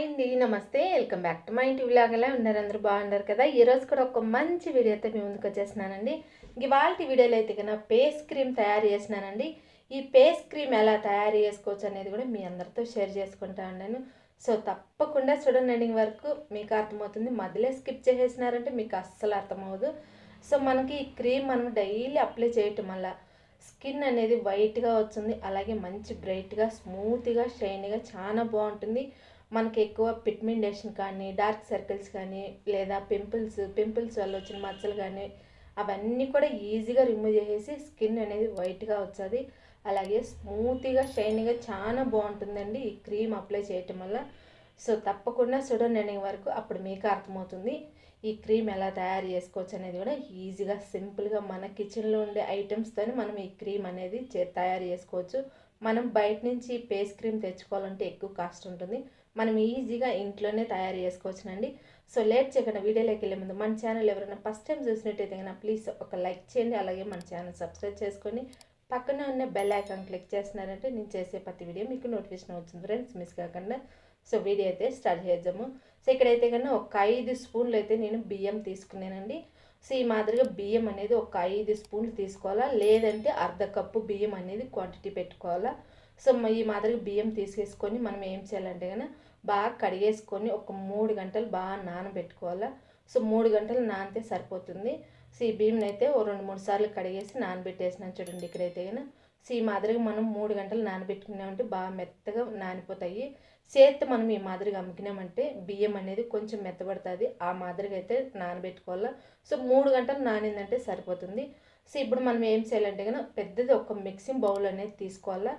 Hi అండి నమస్తే. Welcome back to మా ఇంటి విలాగలా ఉన్నారు? అందరూ బాగున్నారు కదా? ఈరోజు కూడా ఒక మంచి వీడియో అయితే మీ ముందుకు వచ్చేసినానండి ఇవాళ వీడియోలో అయితే కన్నా పేస్ క్రీమ్ తయారు చేసినానండి ఈ పేస్ క్రీమ్ ఎలా తయారు చేసుకోవచ్చు అనేది కూడా మీ అందరితో షేర్ చేసుకుంటా ఉన్నాను. సో తప్పకుండా చూడండి ఎండింగ్ వరకు మీకు అర్థమవుతుంది. మధ్యలో స్కిప్ చేసేసినారంటే మీకు అస్సలు అర్థమవుదు సో మనకి ఈ క్రీమ్ మనం డైలీ అప్లై చేయటం వల్ల స్కిన్ అనేది వైట్గా వస్తుంది. అలాగే మంచి బ్రైట్గా స్మూత్గా షైనీగా చాలా బాగుంటుంది. మనకి ఎక్కువ పిగ్మెంటేషన్ కానీ డార్క్ సర్కిల్స్ కానీ లేదా పింపుల్స్ పింపుల్స్ వల్ల వచ్చిన మచ్చలు కానీ అవన్నీ కూడా ఈజీగా రిమూవ్ చేసేసి స్కిన్ అనేది వైట్గా వచ్చేది. అలాగే స్మూత్గా షైనీగా చాలా బాగుంటుందండి ఈ క్రీమ్ అప్లై చేయటం వల్ల. సో తప్పకుండా చూడండి వరకు అప్పుడు మీకు అర్థమవుతుంది ఈ క్రీమ్ ఎలా తయారు చేసుకోవచ్చు అనేది కూడా. ఈజీగా సింపుల్గా మన కిచెన్లో ఉండే ఐటమ్స్తోనే మనం ఈ క్రీమ్ అనేది చే తయారు చేసుకోవచ్చు. మనం బయట నుంచి ఫేస్ క్రీమ్ తెచ్చుకోవాలంటే ఎక్కువ కాస్ట్ ఉంటుంది. మనం ఈజీగా ఇంట్లోనే తయారు చేసుకోవచ్చునండి. సో లేట్ చేయకుండా వీడియోలోకి వెళ్ళే ముందు మన ఛానల్ ఎవరైనా ఫస్ట్ టైం చూసినట్టయితే కనుక ప్లీజ్ ఒక లైక్ చేయండి. అలాగే మన ఛానల్ సబ్స్క్రైబ్ చేసుకొని పక్కనే ఉన్న బెల్ ఐకాన్ క్లిక్ చేస్తున్నారంటే నేను చేసే ప్రతి వీడియో మీకు నోటిఫికేషన్ వచ్చింది ఫ్రెండ్స్ మిస్ కాకుండా. సో వీడియో అయితే స్టార్ట్ చేద్దాము. సో ఇక్కడైతే కన్నా ఒక ఐదు స్పూన్లు అయితే నేను బియ్యం తీసుకున్నానండి. సో ఈ మాదిరిగా బియ్యం అనేది ఒక ఐదు స్పూన్లు తీసుకోవాలా? లేదంటే అర్ధ కప్పు బియ్యం అనేది క్వాంటిటీ పెట్టుకోవాలా? సో ఈ మాదిరిగా బియ్యం తీసేసుకొని మనం ఏం చేయాలంటే కానీ బాగా కడిగేసుకొని ఒక మూడు గంటలు బాగా నానబెట్టుకోవాలా. సో మూడు గంటలు నానితే సరిపోతుంది. సో ఈ బియ్యం అయితే ఓ రెండు మూడు సార్లు కడిగేసి నానబెట్టేసినాను చూడండి ఇక్కడైతే కానీ సో ఈ మాదిరిగా మనం మూడు గంటలు నానబెట్టుకున్నామంటే బాగా మెత్తగా నానిపోతాయి. చేత్తో మనం ఈ మాదిరిగా అమ్ముకున్నామంటే బియ్యం అనేది కొంచెం మెత్తబడుతుంది. ఆ మాదిరిగా అయితే నానబెట్టుకోవాలా. సో మూడు గంటలు నానిందంటే సరిపోతుంది. సో ఇప్పుడు మనం ఏం చేయాలంటే కనుక పెద్దది ఒక మిక్సింగ్ బౌల్ అనేది తీసుకోవాలా.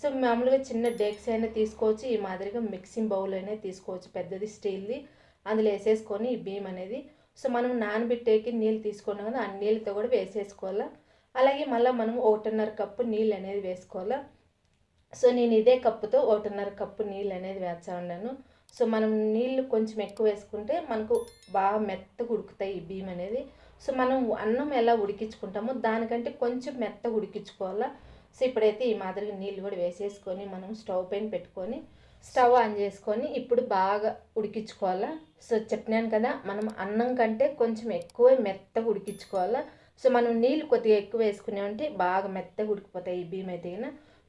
సో మామూలుగా చిన్న డేక్స్ అయినా తీసుకోవచ్చు ఈ మాదిరిగా మిక్సింగ్ బౌల్ అయినా తీసుకోవచ్చు. పెద్దది స్టీల్ది. అందులో వేసేసుకొని ఈ బియ్యం అనేది. సో మనం నానబెట్టేకి నీళ్ళు తీసుకున్నాం కదా ఆ నీళ్ళతో కూడా వేసేసుకోవాలా? అలాగే మళ్ళీ మనం ఒకటిన్నర కప్పు నీళ్ళు అనేది వేసుకోవాలా? సో నేను ఇదే కప్పుతో ఒకటిన్నర కప్పు నీళ్ళు అనేది వేస్తా ఉన్నాను. సో మనం నీళ్ళు కొంచెం ఎక్కువ వేసుకుంటే మనకు బాగా మెత్తగా ఉడుకుతాయి ఈ బియ్యం అనేది. సో మనం అన్నం ఎలా ఉడికించుకుంటామో దానికంటే కొంచెం మెత్తగా ఉడికించుకోవాలా? సో ఇప్పుడైతే ఈ మాదిరిగా నీళ్ళు కూడా వేసేసుకొని మనం స్టవ్ పైన పెట్టుకొని స్టవ్ ఆన్ చేసుకొని ఇప్పుడు బాగా ఉడికించుకోవాలా. సో చెప్పినాను కదా మనం అన్నం కంటే కొంచెం ఎక్కువ మెత్తగా ఉడికించుకోవాలా. సో మనం నీళ్ళు కొద్దిగా ఎక్కువ వేసుకున్నామంటే బాగా మెత్తగా ఉడికిపోతాయి ఈ బియ్యం అయితే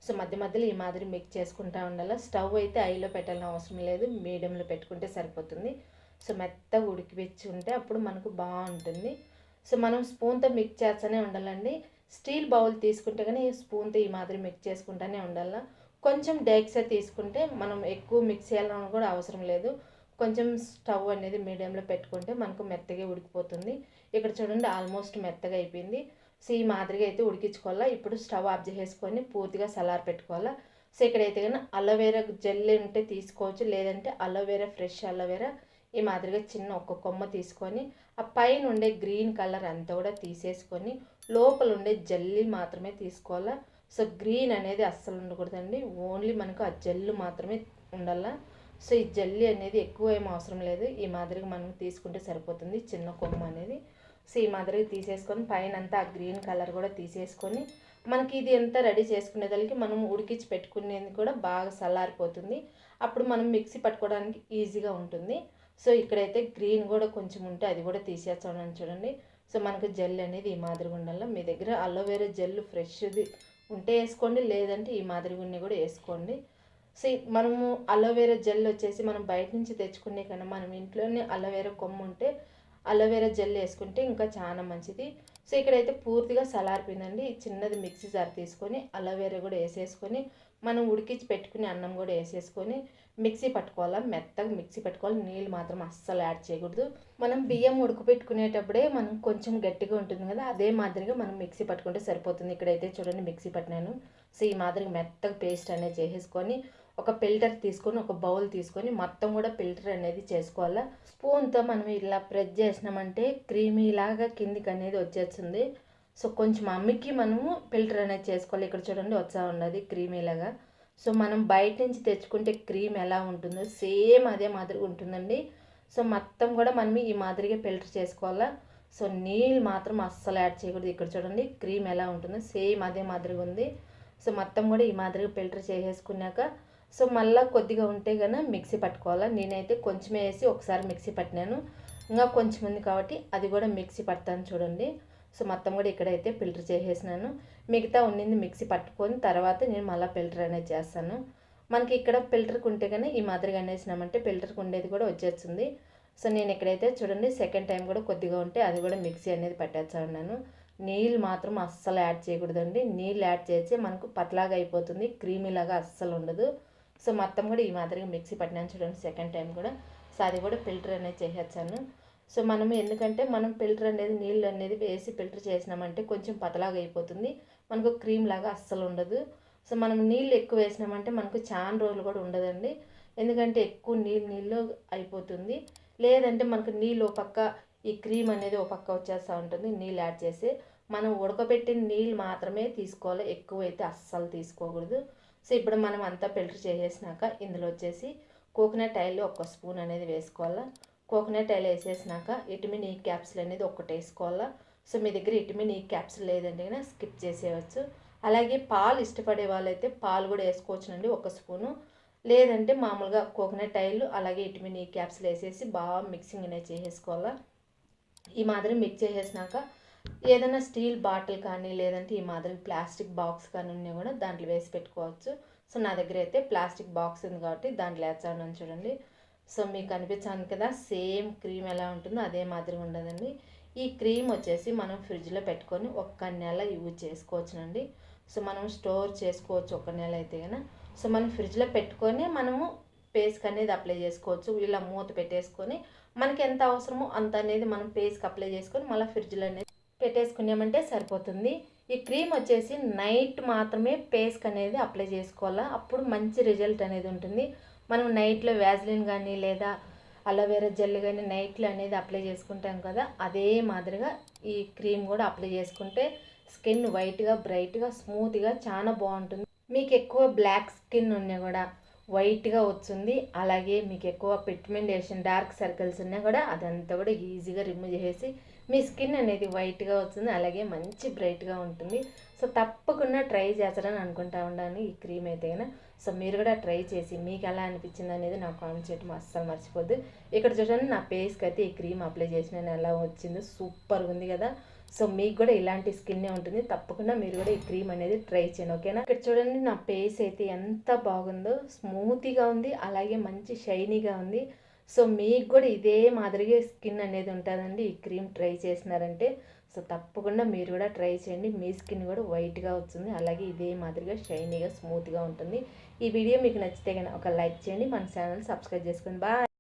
సో మధ్య మధ్యలో ఈ మాదిరి మిక్స్ చేసుకుంటూ ఉండాలి. స్టవ్ అయితే ఐలో పెట్టాలని అవసరం లేదు మీడియంలో పెట్టుకుంటే సరిపోతుంది. సో మెత్తగా ఉడికిపించుకుంటే అప్పుడు మనకు బాగుంటుంది. సో మనం స్పూన్తో మిక్స్ చేస్తూనే ఉండాలండి. స్టీల్ బౌల్ తీసుకుంటే కానీ స్పూన్తో ఈ మాదిరి మిక్స్ చేసుకుంటూనే ఉండాలి. కొంచెం డేక్సే తీసుకుంటే మనం ఎక్కువ మిక్స్ చేయాలని కూడా అవసరం లేదు. కొంచెం స్టవ్ అనేది మీడియంలో పెట్టుకుంటే మనకు మెత్తగా ఉడికిపోతుంది. ఇక్కడ చూడండి ఆల్మోస్ట్ మెత్తగా అయిపోయింది. సో ఈ మాదిరిగా అయితే ఉడికించుకోవాలా. ఇప్పుడు స్టవ్ ఆఫ్ చేసేసుకొని పూర్తిగా సలార్ పెట్టుకోవాలా. సో ఇక్కడైతే కానీ అలోవేరా జెల్ ఉంటే తీసుకోవచ్చు. లేదంటే అలోవేరా ఫ్రెష్ అలోవేరా ఈ మాదిరిగా చిన్న ఒక కొమ్మ తీసుకొని ఆ పైన ఉండే గ్రీన్ కలర్ అంతా కూడా తీసేసుకొని లోపల ఉండే జల్లి మాత్రమే తీసుకోవాలా? సో గ్రీన్ అనేది అస్సలు ఉండకూడదండి. ఓన్లీ మనకు ఆ జల్లు మాత్రమే ఉండాలా? సో ఈ జల్లి అనేది ఎక్కువ ఏం అవసరం లేదు. ఈ మాదిరిగా మనం తీసుకుంటే సరిపోతుంది. చిన్న కొమ్మ అనేది. సో ఈ మాదిరిగా తీసేసుకొని పైన అంతా ఆ గ్రీన్ కలర్ కూడా తీసేసుకొని మనకి ఇది ఎంత రెడీ చేసుకునేదానికి మనం ఉడికించి పెట్టుకునేది కూడా బాగా చల్లారిపోతుంది అప్పుడు మనం మిక్సీ పట్టుకోవడానికి ఈజీగా ఉంటుంది. సో ఇక్కడైతే గ్రీన్ కూడా కొంచెం ఉంటే అది కూడా తీసేస్తాను చూడండి. సో మనకు జెల్ అనేది ఈ మాదిరిగా ఉండాలి మీ దగ్గర అలోవేరా జెల్ ఫ్రెష్ది ఉంటే వేసుకోండి లేదంటే ఈ మాదిరిగా కూడా వేసుకోండి. సో మనము అలోవేరా జెల్ వచ్చేసి మనం బయట నుంచి తెచ్చుకునే కన్నా మనం ఇంట్లోనే అలోవేరా కొమ్మ ఉంటే అలోవేరా జెల్ వేసుకుంటే ఇంకా చాలా మంచిది. సో ఇక్కడైతే పూర్తిగా సలారిపోయిందండి చిన్నది మిక్సీ జార్ తీసుకొని అలోవేరా కూడా వేసేసుకొని మనం ఉడికించి పెట్టుకుని అన్నం కూడా వేసేసుకొని మిక్సీ పట్టుకోవాలా? మెత్తగా మిక్సీ పెట్టుకోవాలి. నీళ్ళు మాత్రం అస్సలు యాడ్ చేయకూడదు. మనం బియ్యం ఉడకపెట్టుకునేటప్పుడే మనం కొంచెం గట్టిగా ఉంటుంది కదా అదే మాదిరిగా మనం మిక్సీ పట్టుకుంటే సరిపోతుంది. ఇక్కడైతే చూడండి మిక్సీ పట్టినాను. సో ఈ మాదిరిగా మెత్తగా పేస్ట్ అనేది చేసేసుకొని ఒక ఫిల్టర్ తీసుకొని ఒక బౌల్ తీసుకొని మొత్తం కూడా ఫిల్టర్ అనేది చేసుకోవాలా? స్పూన్తో మనం ఇలా ప్రెస్ చేసినామంటే క్రీమీ లాగా కిందికి అనేది వచ్చేస్తుంది. సో కొంచెం అమ్మికి మనము ఫిల్టర్ అనేది చేసుకోవాలి. ఇక్కడ చూడండి వచ్చా ఉన్నది క్రీమీలాగా సో మనం బయట నుంచి తెచ్చుకుంటే క్రీమ్ ఎలా ఉంటుందో సేమ్ అదే మాదిరిగా ఉంటుందండి. సో మొత్తం కూడా మనం ఈ మాదిరిగా ఫిల్టర్ చేసుకోవాలా. సో నీళ్ళు మాత్రం అస్సలు యాడ్ చేయకూడదు ఇక్కడ చూడండి. క్రీమ్ ఎలా ఉంటుందో సేమ్ అదే మాదిరిగా ఉంది. సో మొత్తం కూడా ఈ మాదిరిగా ఫిల్టర్ చేసేసుకున్నాక సో మళ్ళీ కొద్దిగా ఉంటే కనుక మిక్సీ పట్టుకోవాలా. నేనైతే కొంచెం వేసి ఒకసారి మిక్సీ పట్టినాను. ఇంకా కొంచెం ఉంది కాబట్టి అది కూడా మిక్సీ పడతాను చూడండి. సో మొత్తం కూడా ఇక్కడైతే ఫిల్టర్ చేసేసినాను. మిగతా ఉండింది మిక్సీ పట్టుకొని తర్వాత నేను మళ్ళీ ఫిల్టర్ అనేది చేస్తాను. మనకి ఇక్కడ ఫిల్టర్కి ఉంటే కానీ ఈ మాదిరిగా అనేసినామంటే ఫిల్టర్కి ఉండేది కూడా వచ్చేస్తుంది. సో నేను ఇక్కడైతే చూడండి సెకండ్ టైం కూడా కొద్దిగా ఉంటే అది కూడా మిక్సీ అనేది పట్టేస్తా ఉన్నాను. నీళ్ళు మాత్రం అస్సలు యాడ్ చేయకూడదండి. నీళ్ళు యాడ్ చేస్తే మనకు పతలాగా అయిపోతుంది క్రీమీలాగా అస్సలు ఉండదు. సో మొత్తం కూడా ఈ మాదిరిగా మిక్సీ పట్టినాను చూడండి సెకండ్ టైం కూడా. సో అది కూడా ఫిల్టర్ అనేది చేసేసాను సో మనం ఎందుకంటే మనం ఫిల్టర్ అనేది నీళ్ళు అనేది వేసి ఫిల్టర్ చేసినామంటే కొంచెం పతలాగా అయిపోతుంది. మనకు క్రీమ్ లాగా అస్సలు ఉండదు. సో మనం నీళ్ళు ఎక్కువ వేసినామంటే మనకు చాలా రోజులు కూడా ఉండదండి. ఎందుకంటే ఎక్కువ నీళ్ళు నీళ్ళు అయిపోతుంది. లేదంటే మనకు నీళ్ళు ఒక పక్క ఈ క్రీమ్ అనేది ఒక పక్క వచ్చేస్తూ ఉంటుంది నీళ్ళు యాడ్ చేసి. మనం ఉడకబెట్టిన నీళ్ళు మాత్రమే తీసుకోవాలి. ఎక్కువ అయితే అస్సలు తీసుకోకూడదు. సో ఇప్పుడు మనం అంతా ఫిల్టర్ చేసేసినాక ఇందులో వచ్చేసి కోకోనట్ ఆయిల్ ఒక స్పూన్ అనేది వేసుకోవాలా. కోకోనట్ ఆయిల్ వేసేసినాక విటమిన్ ఈ క్యాప్సిల్ అనేది ఒకటి వేసుకోవాలా. సో మీ దగ్గర ఇటమిన్ ఈ క్యాప్సిల్ లేదంటే కనుక స్కిప్ చేసేయచ్చు. అలాగే పాలు ఇష్టపడే వాళ్ళైతే పాలు కూడా వేసుకోవచ్చునండి ఒక స్పూను. లేదంటే మామూలుగా కోకోనట్ ఆయిల్ అలాగే ఇటమిన్ ఈ క్యాప్సిల్ వేసేసి బాగా మిక్సింగ్ అనేది చేసేసుకోవాలా. ఈ మాదిరి మిక్స్ చేసేసినాక ఏదైనా స్టీల్ బాటిల్ కానీ లేదంటే ఈ మాదిరి ప్లాస్టిక్ బాక్స్ కానీ ఉన్నాయి కూడా దాంట్లో వేసి పెట్టుకోవచ్చు. సో నా దగ్గర అయితే ప్లాస్టిక్ బాక్స్ ఉంది కాబట్టి దాంట్లో వేస్తాను చూడండి. సో మీకు అనిపించాను కదా సేమ్ క్రీమ్ ఎలా ఉంటుందో అదే మాదిరిగా ఉండదండి. ఈ క్రీమ్ వచ్చేసి మనం ఫ్రిడ్జ్లో పెట్టుకొని ఒక్క నెల యూజ్ చేసుకోవచ్చునండి. సో మనం స్టోర్ చేసుకోవచ్చు ఒక నెల అయితే కనుక సో మనం ఫ్రిడ్జ్లో పెట్టుకొని మనము పేస్క్ అనేది అప్లై చేసుకోవచ్చు. ఇలా మూత పెట్టేసుకొని మనకి ఎంత అవసరమో అంత అనేది మనం పేస్కి అప్లై చేసుకొని మళ్ళీ ఫ్రిడ్జ్లో అనేది పెట్టేసుకున్నామంటే సరిపోతుంది. ఈ క్రీమ్ వచ్చేసి నైట్ మాత్రమే పేస్క్ అనేది అప్లై చేసుకోవాలా? అప్పుడు మంచి రిజల్ట్ అనేది ఉంటుంది. మనం నైట్లో వ్యాజ్లిన్ కానీ లేదా అలోవెరా జెల్ కానీ నైట్లో అనేది అప్లై చేసుకుంటాం కదా అదే మాదిరిగా ఈ క్రీమ్ కూడా అప్లై చేసుకుంటే స్కిన్ వైట్గా బ్రైట్గా స్మూత్గా చాలా బాగుంటుంది. మీకు ఎక్కువ బ్లాక్ స్కిన్ ఉన్నా కూడా వైట్గా వస్తుంది. అలాగే మీకు ఎక్కువ పిగ్మెంటేషన్ డార్క్ సర్కిల్స్ ఉన్నా కూడా అదంతా కూడా ఈజీగా రిమూవ్ చేసి మీ స్కిన్ అనేది వైట్గా వస్తుంది. అలాగే మంచి బ్రైట్గా ఉంటుంది. సో తప్పకుండా ట్రై చేస్తారని అనుకుంటా ఉన్నాను ఈ క్రీమ్ అయితే సో మీరు కూడా ట్రై చేసి మీకు ఎలా అనిపించింది అనేది నాకు కామెంట్ చేయడం అస్సలు మర్చిపోద్దు. ఇక్కడ చూడండి నా ఫేస్కి అయితే ఈ క్రీమ్ అప్లై చేసిన ఎలా వచ్చిందో. సూపర్గా ఉంది కదా. సో మీకు కూడా ఇలాంటి స్కిన్నే ఉంటుంది. తప్పకుండా మీరు కూడా ఈ క్రీమ్ అనేది ట్రై చేయండి ఓకేనా? ఇక్కడ చూడండి నా ఫేస్ అయితే ఎంత బాగుందో. స్మూతీగా ఉంది అలాగే మంచి షైనీగా ఉంది. సో మీకు కూడా ఇదే మాదిరిగా స్కిన్ అనేది ఉంటుందండి. ఈ క్రీమ్ ట్రై చేసినారంటే. సో తప్పకుండా మీరు కూడా ట్రై చేయండి. మీ స్కిన్ కూడా వైట్గా వస్తుంది. అలాగే ఇదే మాదిరిగా షైనీగా స్మూత్గా ఉంటుంది. ఈ వీడియో మీకు నచ్చితే కనుక ఒక లైక్ చేయండి. మన ఛానల్ సబ్స్క్రైబ్ చేసుకోండి. బాయ్!